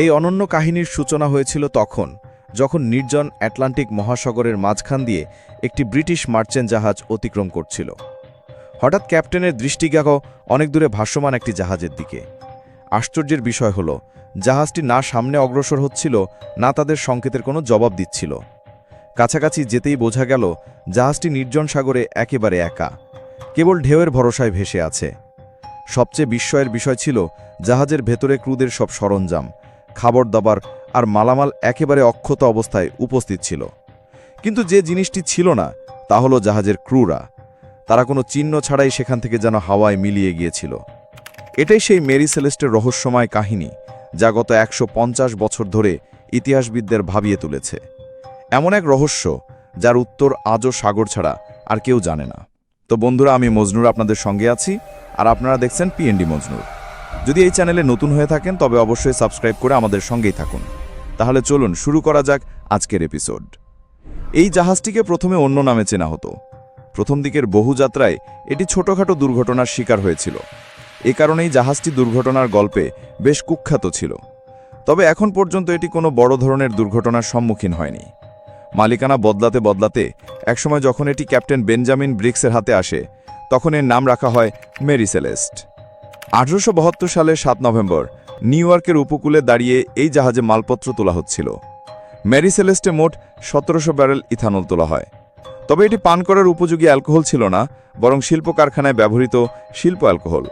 এই অনন্য কাহিনীর সূচনা হয়েছিল তখন, যখন নির্জন অ্যাটলান্টিক মহাসাগরের মাঝখান দিয়ে একটি ব্রিটিশ মার্চেন্ট জাহাজ অতিক্রম করছিল। হঠাৎ ক্যাপ্টেনের দৃষ্টি অনেক দূরে ভাসমান একটি জাহাজের দিকে। আশ্চর্যের বিষয় হল, জাহাজটি না সামনে অগ্রসর হচ্ছিল, না তাদের সংকেতের কোনো জবাব দিচ্ছিল। কাছাকাছি যেতেই বোঝা গেল, জাহাজটি নির্জন সাগরে একেবারে একা, কেবল ঢেউয়ের ভরসায় ভেসে আছে। সবচেয়ে বিস্ময়ের বিষয় ছিল, জাহাজের ভেতরে ক্রুদের সব সরঞ্জাম খাবার দাবার আর মালামাল একেবারে অক্ষত অবস্থায় উপস্থিত ছিল। কিন্তু যে জিনিসটি ছিল না, তা হলো জাহাজের ক্রুরা। তারা কোনো চিহ্ন ছাড়াই সেখান থেকে যেন হাওয়ায় মিলিয়ে গিয়েছিল। এটাই সেই মেরি সেলেস্টের রহস্যময় কাহিনী, যা গত একশো পঞ্চাশ বছর ধরে ইতিহাসবিদদের ভাবিয়ে তুলেছে। এমন এক রহস্য, যার উত্তর আজও সাগর ছাড়া আর কেউ জানে না। তো বন্ধুরা, আমি মজনুর আপনাদের সঙ্গে আছি, আর আপনারা দেখছেন পিএনডি মজনুর। যদি এই চ্যানেলে নতুন হয়ে থাকেন, তবে অবশ্যই সাবস্ক্রাইব করে আমাদের সঙ্গেই থাকুন। তাহলে চলুন শুরু করা যাক আজকের এপিসোড। এই জাহাজটিকে প্রথমে অন্য নামে চেনা হতো। প্রথম দিকের বহু যাত্রায় এটি ছোটখাটো দুর্ঘটনার শিকার হয়েছিল। এ কারণেই জাহাজটি দুর্ঘটনার গল্পে বেশ কুখ্যাত ছিল। তবে এখন পর্যন্ত এটি কোনো বড় ধরনের দুর্ঘটনার সম্মুখীন হয়নি। মালিকানা বদলাতে বদলাতে একসময় যখন এটি ক্যাপ্টেন বেঞ্জামিন ব্রিক্সের হাতে আসে, তখন এর নাম রাখা হয় মেরি সেলেস্ট আঠারোশো সালের সাত নভেম্বর, নিউ ইয়র্কের উপকূলে দাঁড়িয়ে এই জাহাজে মালপত্র তোলা হচ্ছিল। মেরি সেলেস্টে মোট সতেরোশো ব্যারেল ইথানল তোলা হয়। তবে এটি পান করার উপযোগী অ্যালকোহল ছিল না, বরং শিল্প কারখানায় ব্যবহৃত শিল্প অ্যালকোহল।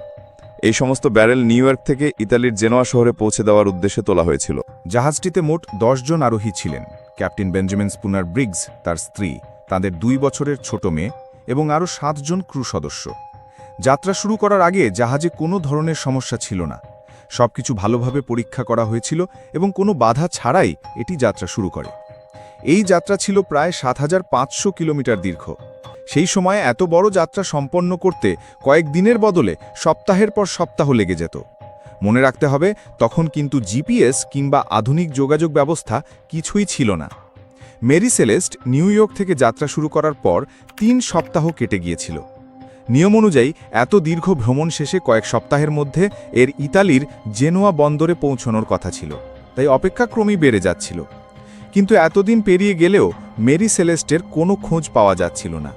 এই সমস্ত ব্যারেল নিউ ইয়র্ক থেকে ইতালির জেনোয়া শহরে পৌঁছে দেওয়ার উদ্দেশ্যে তোলা হয়েছিল। জাহাজটিতে মোট জন আরোহী ছিলেন। ক্যাপ্টেন বেঞ্জামিন স্পুনার ব্রিগস, তার স্ত্রী, তাদের দুই বছরের ছোট মেয়ে এবং আরও সাতজন ক্রু সদস্য। যাত্রা শুরু করার আগে জাহাজে কোনো ধরনের সমস্যা ছিল না। সবকিছু ভালোভাবে পরীক্ষা করা হয়েছিল এবং কোনো বাধা ছাড়াই এটি যাত্রা শুরু করে। এই যাত্রা ছিল প্রায় সাত হাজার পাঁচশো কিলোমিটার দীর্ঘ। সেই সময়ে এত বড় যাত্রা সম্পন্ন করতে কয়েক দিনের বদলে সপ্তাহের পর সপ্তাহ লেগে যেত। মনে রাখতে হবে, তখন কিন্তু জিপিএস কিংবা আধুনিক যোগাযোগ ব্যবস্থা কিছুই ছিল না। মেরি সেলেস্ট নিউ ইয়র্ক থেকে যাত্রা শুরু করার পর তিন সপ্তাহ কেটে গিয়েছিল। নিয়ম অনুযায়ী এত দীর্ঘ ভ্রমণ শেষে কয়েক সপ্তাহের মধ্যে এর ইতালির জেনোয়া বন্দরে পৌঁছনোর কথা ছিল, তাই অপেক্ষাক্রমেই বেড়ে যাচ্ছিল। কিন্তু এতদিন পেরিয়ে গেলেও মেরি সেলেস্টের কোনো খোঁজ পাওয়া যাচ্ছিল না।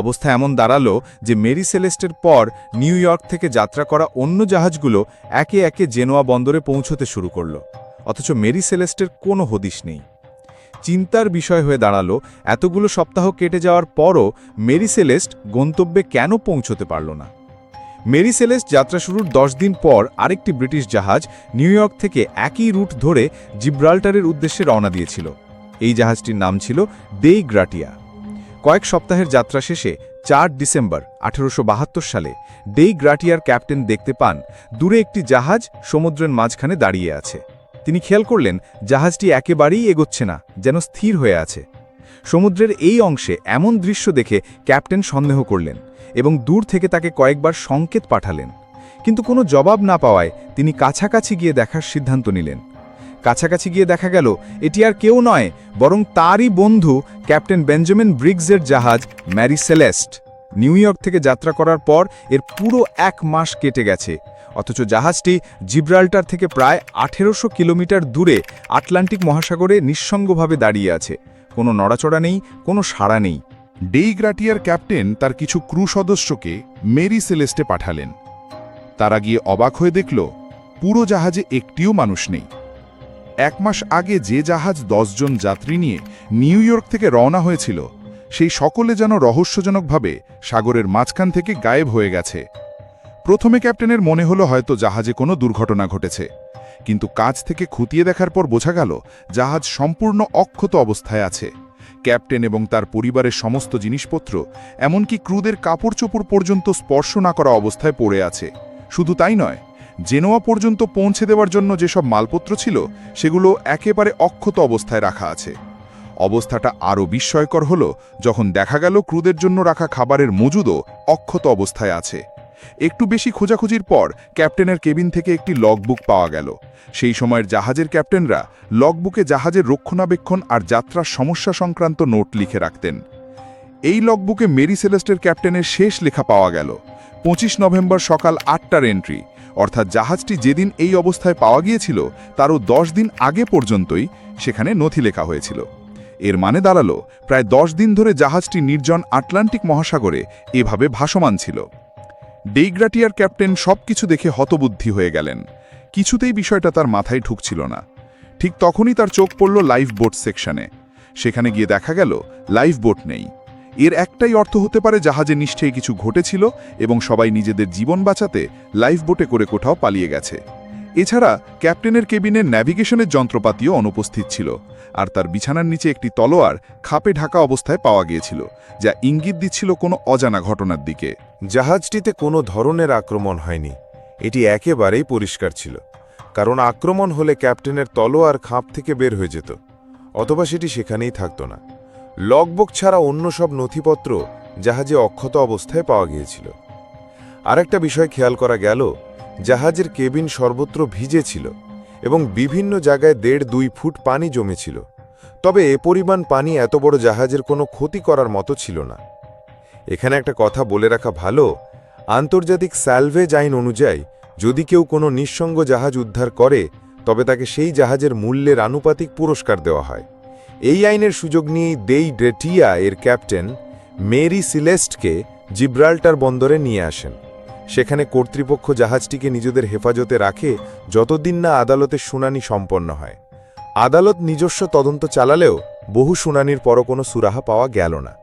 অবস্থা এমন দাঁড়াল যে মেরি সেলেস্টের পর নিউ ইয়র্ক থেকে যাত্রা করা অন্য জাহাজগুলো একে একে জেনোয়া বন্দরে পৌঁছতে শুরু করল, অথচ মেরি সেলেস্টের কোনো হদিশ নেই। চিন্তার বিষয় হয়ে দাঁড়াল, এতগুলো সপ্তাহ কেটে যাওয়ার পরও মেরি সেলেস্ট গন্তব্যে কেন পৌঁছতে পারল না? মেরি সেলেস্ট যাত্রা শুরুর দশ দিন পর আরেকটি ব্রিটিশ জাহাজ নিউ ইয়র্ক থেকে একই রুট ধরে জিব্রাল্টারের উদ্দেশ্যে রওনা দিয়েছিল। এই জাহাজটির নাম ছিল দেই গ্রাটিয়া। কয়েক সপ্তাহের যাত্রা শেষে চার ডিসেম্বর আঠেরোশো সালে ডেই গ্রাটিয়ার ক্যাপ্টেন দেখতে পান, দূরে একটি জাহাজ সমুদ্রের মাঝখানে দাঁড়িয়ে আছে। তিনি খেয়াল করলেন, জাহাজটি একেবারেই এগোচ্ছে না, যেন স্থির হয়ে আছে। সমুদ্রের এই অংশে এমন দৃশ্য দেখে ক্যাপ্টেন সন্দেহ করলেন এবং দূর থেকে তাকে কয়েকবার সংকেত পাঠালেন। কিন্তু কোনো জবাব না পাওয়ায় তিনি কাছাকাছি গিয়ে দেখার সিদ্ধান্ত নিলেন। কাছাকাছি গিয়ে দেখা গেল, এটি আর কেউ নয়, বরং তারই বন্ধু ক্যাপ্টেন বেঞ্জামিন ব্রিগসের জাহাজ ম্যারি সেলেস্ট। নিউ ইয়র্ক থেকে যাত্রা করার পর এর পুরো এক মাস কেটে গেছে। অথচ জাহাজটি জিব্রাল্টার থেকে প্রায় আঠেরোশো কিলোমিটার দূরে আটলান্টিক মহাসাগরে নিঃসঙ্গভাবে দাঁড়িয়ে আছে। কোনো নড়াচড়া নেই, কোনো সাড়া নেই। ডেইগ্রাটিয়ার ক্যাপ্টেন তার কিছু ক্রু সদস্যকে মেরি সেলেস্টে পাঠালেন। তারা গিয়ে অবাক হয়ে দেখল, পুরো জাহাজে একটিও মানুষ নেই। এক মাস আগে যে জাহাজ জন যাত্রী নিয়ে নিউ ইয়র্ক থেকে রওনা হয়েছিল, সেই সকলে যেন রহস্যজনকভাবে সাগরের মাঝখান থেকে গায়েব হয়ে গেছে। প্রথমে ক্যাপ্টেনের মনে হলো হয়তো জাহাজে কোনো দুর্ঘটনা ঘটেছে। কিন্তু কাজ থেকে খুঁটিয়ে দেখার পর বোঝা গেল, জাহাজ সম্পূর্ণ অক্ষত অবস্থায় আছে। ক্যাপ্টেন এবং তার পরিবারের সমস্ত জিনিসপত্র, এমনকি ক্রুদের কাপড় চোপড় পর্যন্ত স্পর্শ না করা অবস্থায় পড়ে আছে। শুধু তাই নয়, জেনোয়া পর্যন্ত পৌঁছে দেওয়ার জন্য যেসব মালপত্র ছিল, সেগুলো একেবারে অক্ষত অবস্থায় রাখা আছে। অবস্থাটা আরও বিস্ময়কর হল যখন দেখা গেল ক্রুদের জন্য রাখা খাবারের মজুদও অক্ষত অবস্থায় আছে। একটু বেশি খোঁজাখুঁজির পর ক্যাপ্টেনের কেবিন থেকে একটি লগবুক পাওয়া গেল। সেই সময়ের জাহাজের ক্যাপ্টেনরা লগবুকে জাহাজের রক্ষণাবেক্ষণ আর যাত্রার সমস্যা সংক্রান্ত নোট লিখে রাখতেন। এই লগবুকে মেরি সেলেস্টের ক্যাপ্টেনের শেষ লেখা পাওয়া গেল। পঁচিশ নভেম্বর সকাল আটটার এন্ট্রি। অর্থাৎ জাহাজটি যেদিন এই অবস্থায় পাওয়া গিয়েছিল, তারও দশ দিন আগে পর্যন্তই সেখানে নথি লেখা হয়েছিল। এর মানে দাঁড়াল, প্রায় দশ দিন ধরে জাহাজটি নির্জন আটলান্টিক মহাসাগরে এভাবে ভাসমান ছিল। ডেইগ্রাটিয়ার ক্যাপ্টেন সবকিছু দেখে হতবুদ্ধি হয়ে গেলেন। কিছুতেই বিষয়টা তার মাথায় ঢুকছিল না। ঠিক তখনই তার চোখ পড়ল লাইফ বোট সেকশনে। সেখানে গিয়ে দেখা গেল, লাইফ বোট নেই। এর একটাই অর্থ হতে পারে জাহাজে নিশ্চয়ই কিছু ঘটেছিল এবং সবাই নিজেদের জীবন বাঁচাতে লাইফ বোটে করে কোথাও পালিয়ে গেছে। এছাড়া ক্যাপ্টেনের কেবিনের ন্যাভিগেশনের যন্ত্রপাতিও অনুপস্থিত ছিল, আর তার বিছানার নিচে একটি তলোয়ার খাপে ঢাকা অবস্থায় পাওয়া গিয়েছিল, যা ইঙ্গিত দিচ্ছিল কোনো অজানা ঘটনার দিকে। জাহাজটিতে কোনো ধরনের আক্রমণ হয়নি, এটি একেবারেই পরিষ্কার ছিল, কারণ আক্রমণ হলে ক্যাপ্টেনের তলোয়ার খাপ থেকে বের হয়ে যেত, অথবা সেটি সেখানেই থাকত না। লগবুক ছাড়া অন্য সব নথিপত্র জাহাজে অক্ষত অবস্থায় পাওয়া গিয়েছিল। আরেকটা বিষয় খেয়াল করা গেল, জাহাজের কেবিন সর্বত্র ভিজে ছিল এবং বিভিন্ন জায়গায় দেড় দুই ফুট পানি জমেছিল। তবে এ পরিমাণ পানি এত বড় জাহাজের কোনো ক্ষতি করার মতো ছিল না। এখানে একটা কথা বলে রাখা ভালো, আন্তর্জাতিক স্যালভেজ আইন অনুযায়ী, যদি কেউ কোনো নিঃসঙ্গ জাহাজ উদ্ধার করে, তবে তাকে সেই জাহাজের মূল্যের আনুপাতিক পুরস্কার দেওয়া হয়। এই আইনের সুযোগ নিয়েই দেই ড্রেটিয়া এর ক্যাপ্টেন মেরি সিলেস্টকে জিব্রাল্টার বন্দরে নিয়ে আসেন। সেখানে কর্তৃপক্ষ জাহাজটিকে নিজেদের হেফাজতে রাখে যতদিন না আদালতের শুনানি সম্পন্ন হয়। আদালত নিজস্ব তদন্ত চালালেও বহু শুনানির পরও কোনো সুরাহা পাওয়া গেল না।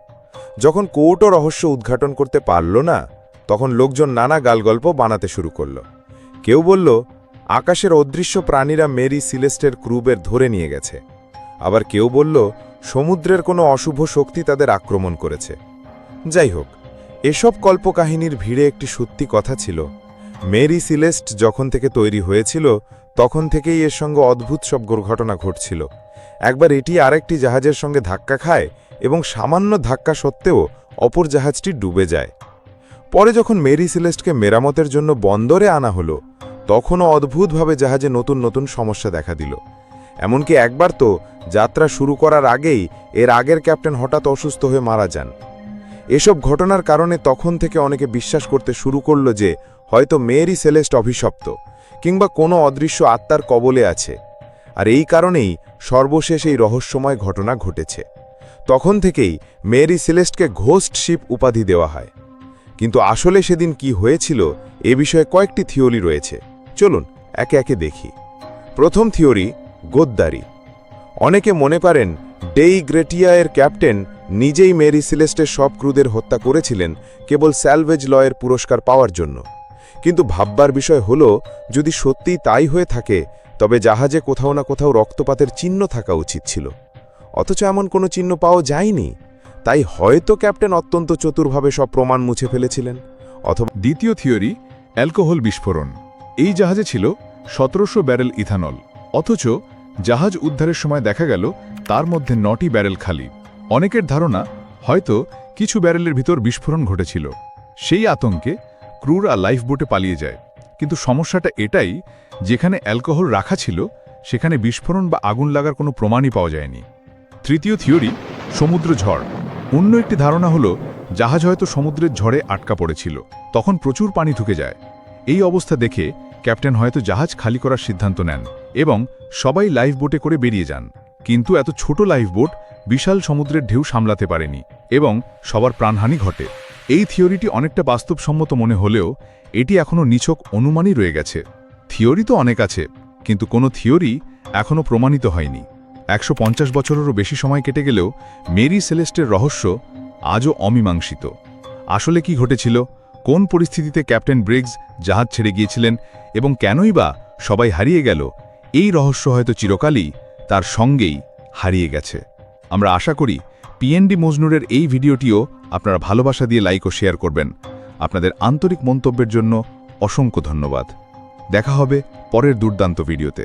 যখন কোর্টও রহস্য উদ্ঘাটন করতে পারল না, তখন লোকজন নানা গালগল্প বানাতে শুরু করল। কেউ বলল, আকাশের অদৃশ্য প্রাণীরা মেরি সিলেস্টের ক্রুবের ধরে নিয়ে গেছে। আবার কেউ বলল, সমুদ্রের কোনো অশুভ শক্তি তাদের আক্রমণ করেছে। যাই হোক এসব কল্পকাহিনীর ভিড়ে একটি সত্যি কথা ছিল। মেরি সিলেস্ট যখন থেকে তৈরি হয়েছিল, তখন থেকেই এর সঙ্গে অদ্ভুত সব দুর্ঘটনা ঘটছিল। একবার এটি আরেকটি জাহাজের সঙ্গে ধাক্কা খায় এবং সামান্য ধাক্কা সত্ত্বেও অপর জাহাজটি ডুবে যায়। পরে যখন মেরি সিলেস্টকে মেরামতের জন্য বন্দরে আনা হলো, তখনও অদ্ভুতভাবে জাহাজে নতুন নতুন সমস্যা দেখা দিল। এমনকি একবার তো যাত্রা শুরু করার আগেই এর আগের ক্যাপ্টেন হঠাৎ অসুস্থ হয়ে মারা যান। এসব ঘটনার কারণে তখন থেকে অনেকে বিশ্বাস করতে শুরু করল যে হয়তো মেরি সেলেস্ট অভিশপ্ত, কিংবা কোনো অদৃশ্য আত্মার কবলে আছে। আর এই কারণেই সর্বশেষ এই রহস্যময় ঘটনা ঘটেছে। তখন থেকেই মেরি সেলেস্টকে ঘোস্ট শিপ উপাধি দেওয়া হয়। কিন্তু আসলে সেদিন কি হয়েছিল এ বিষয়ে কয়েকটি থিওরি রয়েছে। চলুন, একে একে দেখি। প্রথম থিওরি, গোদ্দারি। অনেকে মনে করেন ডেই গ্রেটিয়া এর ক্যাপ্টেন নিজেই মেরি সিলেস্টের সব ক্রুদের হত্যা করেছিলেন কেবল স্যালভেজ লয়ের পুরস্কার পাওয়ার জন্য। কিন্তু ভাববার বিষয় হল, যদি সত্যিই তাই হয়ে থাকে, তবে জাহাজে কোথাও না কোথাও রক্তপাতের চিহ্ন থাকা উচিত ছিল। অথচ এমন কোনো চিহ্ন পাওয়া যায়নি। তাই হয়তো ক্যাপ্টেন অত্যন্ত চতুরভাবে সব প্রমাণ মুছে ফেলেছিলেন। অথবা দ্বিতীয় থিওরি, অ্যালকোহল বিস্ফোরণ। এই জাহাজে ছিল সতেরোশো ব্যারেল ইথানল। অথচ জাহাজ উদ্ধারের সময় দেখা গেল, তার মধ্যে নটি ব্যারেল খালি। অনেকের ধারণা হয়তো কিছু ব্যারেলের ভিতর বিস্ফোরণ ঘটেছিল। সেই আতঙ্কে ক্রুরা লাইফ বোটে পালিয়ে যায়। কিন্তু সমস্যাটা এটাই, যেখানে অ্যালকোহল রাখা ছিল, সেখানে বিস্ফোরণ বা আগুন লাগার কোনো প্রমাণই পাওয়া যায়নি। তৃতীয় থিওরি, সমুদ্র ঝড়। অন্য একটি ধারণা হলো, জাহাজ হয়তো সমুদ্রের ঝড়ে আটকা পড়েছিল। তখন প্রচুর পানি ঢুকে যায়। এই অবস্থা দেখে ক্যাপ্টেন হয়তো জাহাজ খালি করার সিদ্ধান্ত নেন এবং সবাই লাইফ বোটে করে বেরিয়ে যান। কিন্তু এত ছোট লাইফ বোট বিশাল সমুদ্রের ঢেউ সামলাতে পারেনি এবং সবার প্রাণহানি ঘটে। এই থিওরিটি অনেকটা বাস্তবসম্মত মনে হলেও এটি এখনও নিছক অনুমানই রয়ে গেছে। থিওরি তো অনেক আছে, কিন্তু কোনো থিওরি এখনও প্রমাণিত হয়নি। একশো পঞ্চাশ বছরেরও বেশি সময় কেটে গেলেও মেরি সেলেস্টের রহস্য আজও অমীমাংসিত। আসলে কি ঘটেছিল? কোন পরিস্থিতিতে ক্যাপ্টেন ব্রিগস জাহাজ ছেড়ে গিয়েছিলেন এবং কেনই বা সবাই হারিয়ে গেল? এই রহস্য হয়তো চিরকালই তার সঙ্গেই হারিয়ে গেছে। আমরা আশা করি পিএনডি মজনুরের এই ভিডিওটিও আপনারা ভালোবাসা দিয়ে লাইক ও শেয়ার করবেন। আপনাদের আন্তরিক মন্তব্যের জন্য অসংখ্য ধন্যবাদ। দেখা হবে পরের দুর্দান্ত ভিডিওতে।